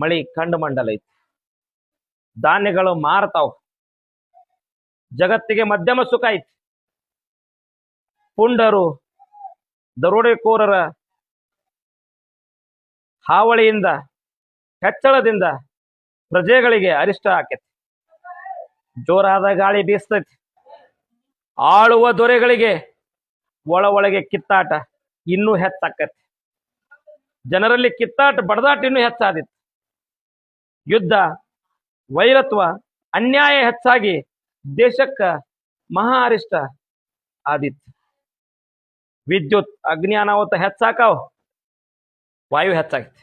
ಮಳಿ ಕಂಡು ಮಂಡಲ ಐತಿ. ಧಾನ್ಯಗಳು ಮಾರ್ತಾವ. ಜಗತ್ತಿಗೆ ಮಧ್ಯಮ ಸುಖ ಐತಿ. ಪುಂಡರು, ದರೋಡೆಕೋರರ ಹಾವಳಿಯಿಂದ, ಹೆಚ್ಚಳದಿಂದ ಪ್ರಜೆಗಳಿಗೆ ಅರಿಷ್ಟ ಆಕೈತಿ. ಜೋರಾದ ಗಾಳಿ ಬೀಸ್ತೈತಿ. ಆಳುವ ದೊರೆಗಳಿಗೆ ಒಳ ಒಳಗೆ ಕಿತ್ತಾಟ ಇನ್ನೂ ಹೆಚ್ಚಾಕತಿ. ಜನರಲ್ಲಿ ಕಿತ್ತಾಟ, ಬಡದಾಟ ಇನ್ನೂ ಹೆಚ್ಚಾದಿತ್ತು ಯುದ್ಧ, ವೈರತ್ವ, ಅನ್ಯಾಯ ಹೆಚ್ಚಾಗಿ ದೇಶಕ್ಕ ಮಹಾ ಅರಿಷ್ಟ ಆದಿತ್ತು ವಿದ್ಯುತ್ ಅಗ್ನಿ ಅನಾಹುತ ಹೆಚ್ಚಾಕಾವ್. ವಾಯು ಹೆಚ್ಚಾಗೈತಿ.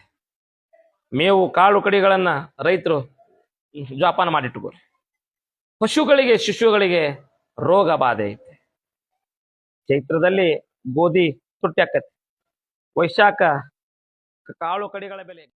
ಮೇವು ಕಾಳು ಕಡಿಗಳನ್ನ ರೈತರು ಜೋಪಾನ ಮಾಡಿಟ್ಟುಕೋರಿ ಪಶುಗಳಿಗೆ, ಶಿಶುಗಳಿಗೆ ರೋಗ ಬಾಧೆ ಐತೆ. ಚೈತ್ರದಲ್ಲಿ ಗೋಧಿ ತುಟ್ಟಿ ಆಕತಿ. ವೈಶಾಖ ಕಾಳು ಕಡಿಗಳ ಬೆಲೆ.